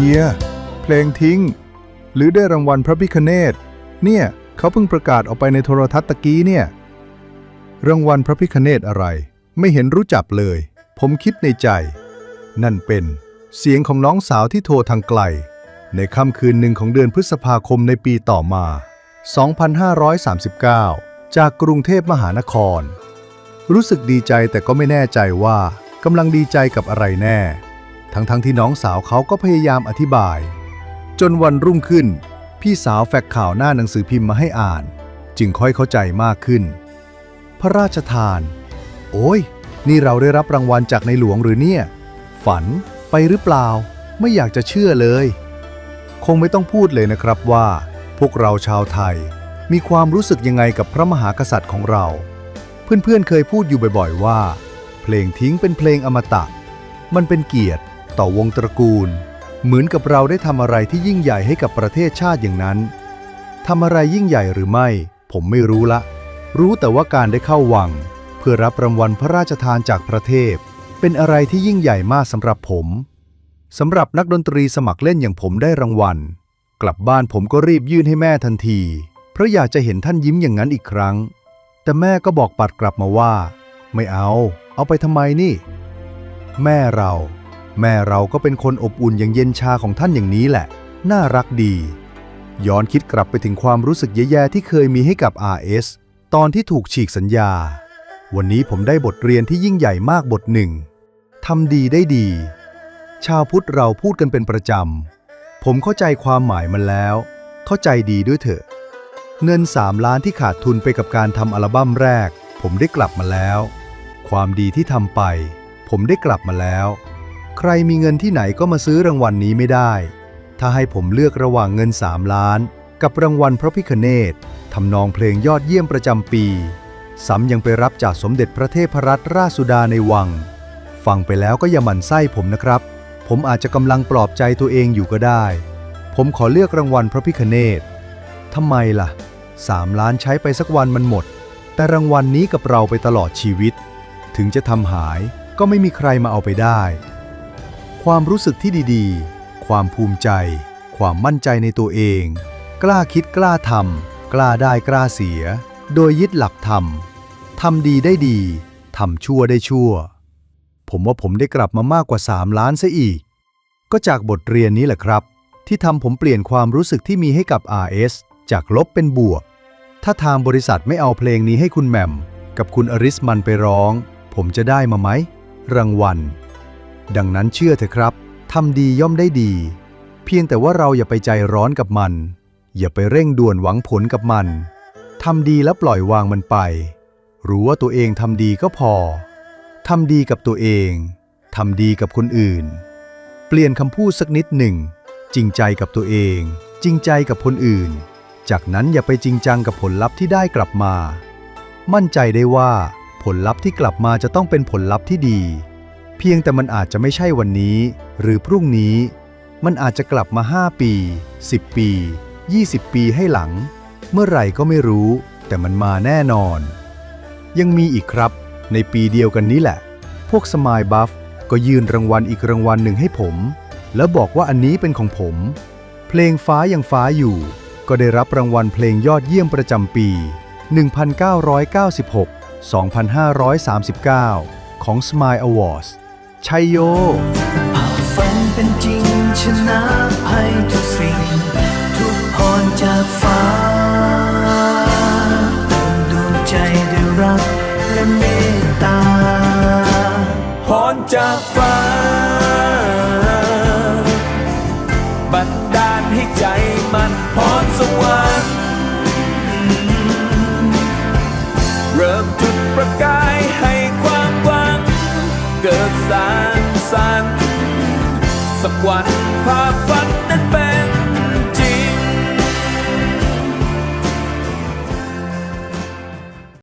เฮีย เพลงทิ้ง หรือได้รางวัลพระพิคเนตเนี่ย เขาเพิ่งประกาศออกไปในโทรทัศน์ตะกี้เนี่ย รางวัลพระพิคเนตอะไร ไม่เห็นรู้จักเลย ผมคิดในใจ นั่นเป็นเสียงของน้องสาวที่โทรทางไกล ในค่ำคืนหนึ่งของเดือนพฤษภาคมในปีต่อมา 2539 จากกรุงเทพมหานคร รู้สึกดีใจแต่ก็ไม่แน่ใจว่ากำลังดีใจกับอะไรแน่ ทั้งๆทที่น้องสาวเขาก็พยายามอธิบาย จนวันรุ่งขึ้น พี่สาวแฟกข่าวหน้าหนังสือพิมพ์มาให้อ่าน จึงค่อยเข้าใจมากขึ้น พระราชทาน โอ้ย นี่เราได้รับรางวัลจากในหลวงหรือเนี่ย ฝันไปหรือเปล่า ไม่อยากจะเชื่อเลย คงไม่ต้องพูดเลยนะครับว่า พวกเราชาวไทย มีความรู้สึกยังไงกับพระมหากษัตริย์ของเรา เพื่อนๆเคยพูดอยู่บ่อยๆว่า เพลงทิ้งเป็นเพลงอมตะ มันเป็นเกียรติ ต่อวงตระกูล เหมือนกับเราได้ทำอะไรที่ยิ่งใหญ่ให้กับประเทศชาติอย่างนั้นทำอะไรยิ่งใหญ่หรือไม่ ผมไม่รู้ละ รู้แต่ว่าการได้เข้าวัง เพื่อรับรางวัลพระราชทานจากประเทศเป็นอะไรที่ยิ่งใหญ่มากสำหรับผมสำหรับนักดนตรีสมัครเล่นอย่างผมได้รางวัล กลับบ้านผมก็รีบยื่นให้แม่ทันที เพราะอยากจะเห็นท่านยิ้มอย่างนั้นอีกครั้ง แต่แม่ก็บอกปัดกลับมาว่า ไม่เอา เอาไปทำไมนี่ แม่เรา แม่เราก็เป็นคนอบอุ่นอย่างเย็นชาของท่านอย่างนี้แหละ น่ารักดี ย้อนคิดกลับไปถึงความรู้สึกแย่ๆที่เคยมีให้กับ RS ตอนที่ถูกฉีกสัญญา วันนี้ผมได้บทเรียนที่ยิ่งใหญ่มากบทหนึ่งทำดีได้ดี ชาวพุทธเราพูดกันเป็นประจำ ผมเข้าใจความหมายมันแล้ว เข้าใจดีด้วยเถอะ เงิน 3 ล้านที่ขาดทุนไปกับการทำอัลบั้มแรก ผมได้กลับมาแล้ว ความดีที่ทำไป ผมได้กลับมาแล้ว ใครมีเงินที่ไหนก็มาซื้อรางวัลนนี้ไม่ได้ ถ้าให้ผมเลือกระหว่างเงิน 3 ล้าน กับรางวัลพระพิคเนตทำนองเพลงยอดเยี่ยมประจำปีซ้ำยังไปรับจากสมเด็จพระเทพรัตนราชสุดาในวัง ฟังไปแล้วก็อย่าหมั่นไส้ผมนะครับ ผมอาจจะกำลังปลอบใจตัวเองอยู่ก็ได้ ผมขอเลือกรางวัลพระพิคเนตทำไมล่ะ3ล้านใช้ไปสักวันมันหมด แต่รางวัลนนี้กับเราไปตลอดชีวิต ถึงจะทำหายก็ไม่มีใครมาเอาไปได้ ความรู้สึกที่ดีๆ ความภูมิใจ ความมั่นใจในตัวเอง กล้าคิดกล้าทำกล้าได้กล้าเสีย โดยยึดหลักธรรมทำดีได้ดีทำชั่วได้ชั่ว ผมว่าผมได้กลับมามากกว่า 3 ล้านซะอีก ก็จากบทเรียนนี้แหละครับ ที่ทำผมเปลี่ยนความรู้สึกที่มีให้กับ RS จากลบเป็นบวก ถ้าทางบริษัทไม่เอาเพลงนี้ให้คุณแหม่ม กับคุณอริสมันไปร้อง ผมจะได้มาไหมรางวัล ดังนั้นเชื่อเถอะครับทำดีย่อมได้ดี เพียงแต่ว่าเราอย่าไปใจร้อนกับมัน อย่าไปเร่งด่วนหวังผลกับมันทำดีแล้วปล่อยวางมันไป รู้ว่าตัวเองทำดีก็พอทำดีกับตัวเองทำดีกับคนอื่น เปลี่ยนคำพูดสักนิดหนึ่ง จริงใจกับตัวเอง จริงใจกับคนอื่น จากนั้นอย่าไปจริงจังกับผลลัพธ์ที่ได้กลับมา มั่นใจได้ว่าผลลัพธ์ที่กลับมาจะต้องเป็นผลลัพธ์ที่ดี เพียงแต่มันอาจจะไม่ใช่วันนี้ หรือพรุ่งนี้ มันอาจจะกลับมา 5 ปี 10 ปี 20 ปีให้หลัง เมื่อไหร่ก็ไม่รู้ แต่มันมาแน่นอน ยังมีอีกครับ ในปีเดียวกันนี้แหละ พวกสมายบัฟก็ยื่นรางวัลอีกรางวัลหนึ่งให้ผม แล้วบอกว่าอันนี้เป็นของผม เพลงฟ้ายังฟ้าอยู่ ก็ได้รับรางวัลเพลงยอดเยี่ยมประจำปี 1996 2539 ของ Smile Awards ชัยโยฝันเป็นจริงชนะภัยทุกสิ่ง ทุกพรจากฟ้าเติมดวงใจด้วยรักและเมตตาพรจากฟ้า บันดาลให้ใจมันพรสวรรค์ สักวันภาพฝันนั้นเป็น